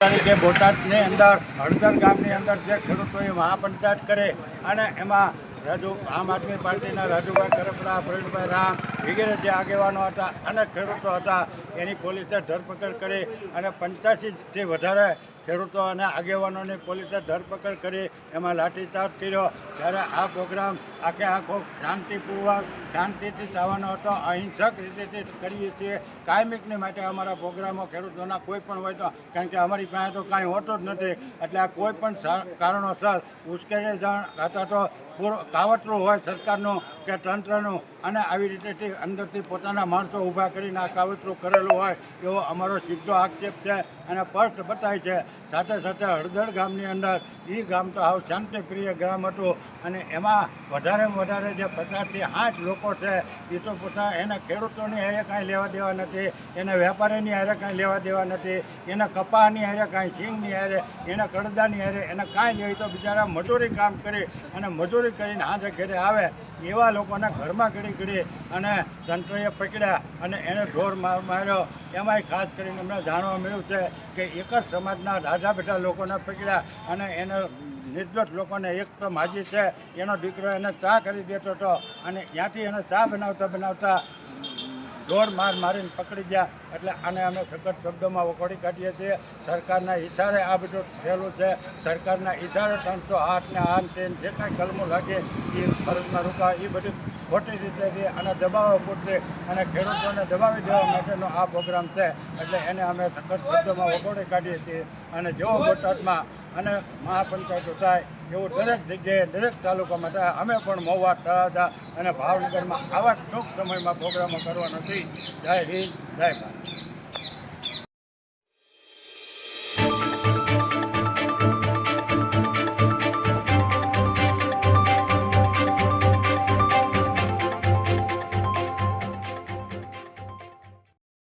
તરીકે બોટાદની અંદર, હળદર ગામની અંદર જે ખેડૂતોએ મહાપંચાયત કરે અને એમાં રાજુ, આમ આદમી પાર્ટીના રાજુભાઈ કરપરા પ્રવીણભાઈ રામ વગેરે જે આગેવાનો હતા અને ખેડૂતો હતા, એની પોલીસે ધરપકડ કરી અને પંચ્યાસીથી વધારે ખેડૂતો અને આગેવાનોની પોલીસે ધરપકડ કરી એમાં લાઠીચાર્જ કર્યો. ત્યારે આ પ્રોગ્રામ આખે આખો શાંતિપૂર્વક, શાંતિથી થવાનો હતો, અહિંસક રીતે કરીએ છીએ. કાયમિકને માટે અમારા પ્રોગ્રામો ખેડૂતોના કોઈ પણ હોય તો, કારણ કે અમારી પાસે તો કાંઈ હોતું જ નથી. એટલે આ કોઈ પણ કારણોસર ઉશ્કેરણીજણ અથવા તો કાવતરું હોય સરકારનું કે તંત્રનું અને આવી રીતે અંદરથી પોતાના માણસો ઊભા કરીને આ કાવતરું કરેલું હોય એવો અમારો સીધો આક્ષેપ છે અને સ્પષ્ટ બતાય છે. સાથે સાથે હળદર ગામની અંદર એ ગામ તો હાવ શાંતિપ્રિય ગામ હતું અને એમાં વધારેમાં વધારે જે પચાસથી આઠ લોકો છે એ તો પોતા એના ખેડૂતોની હારે કાંઈ લેવા દેવા નથી, એના વેપારીની હારે કાંઈ લેવા દેવા નથી, એના કપાની હારે કાંઈ, સિંગની હારે, એના કડદાની હારે, એને કાંઈ લેવી તો બિચારા મજૂરી કામ કરી અને મજૂરી કરીને હાથે ઘરે આવે એવા લોકોના ઘરમાં ઘડી ઘડી અને તંત્રએ પકડ્યા અને એને ઢોર માર માર્યો. એમાંય ખાસ કરીને અમને જાણવા મળ્યું છે કે એક જ સમાજના રાજા બેઠા લોકોને પકડ્યા અને એને નિર્દોષ લોકોને એક તો માજી છે. એનો દીકરો એને ચા કરી દેતો હતો અને ત્યાંથી એને ચા બનાવતા બનાવતા જોર માર મારીને પકડી ગયા. એટલે આને અમે સખત શબ્દોમાં વખોડી કાઢીએ છીએ. સરકારના ઈશારે આ બધું થયેલું છે. સરકારના ઈશારે ત્રણસો આઠને આન આઠ તે જે કાંઈ કલમો લાગે એ ફરજમાં રોકા એ બધી ખોટી રીતે અને દબાવો પૂરતી અને ખેડૂતોને દબાવી દેવા માટેનો આ પ્રોગ્રામ છે. એટલે એને અમે સખત શબ્દોમાં વખોડી કાઢીએ છીએ. અને જેવો બોટાદમાં અને મહાપંચાયતો થાય એવું દરેક જગ્યાએ, દરેક તાલુકામાં થાય. અમે પણ મહુવા તળાજા અને ભાવનગરમાં આવા ટૂંક સમયમાં પ્રોગ્રામો કરવા નથી જય હિન્દ, જય ભારત.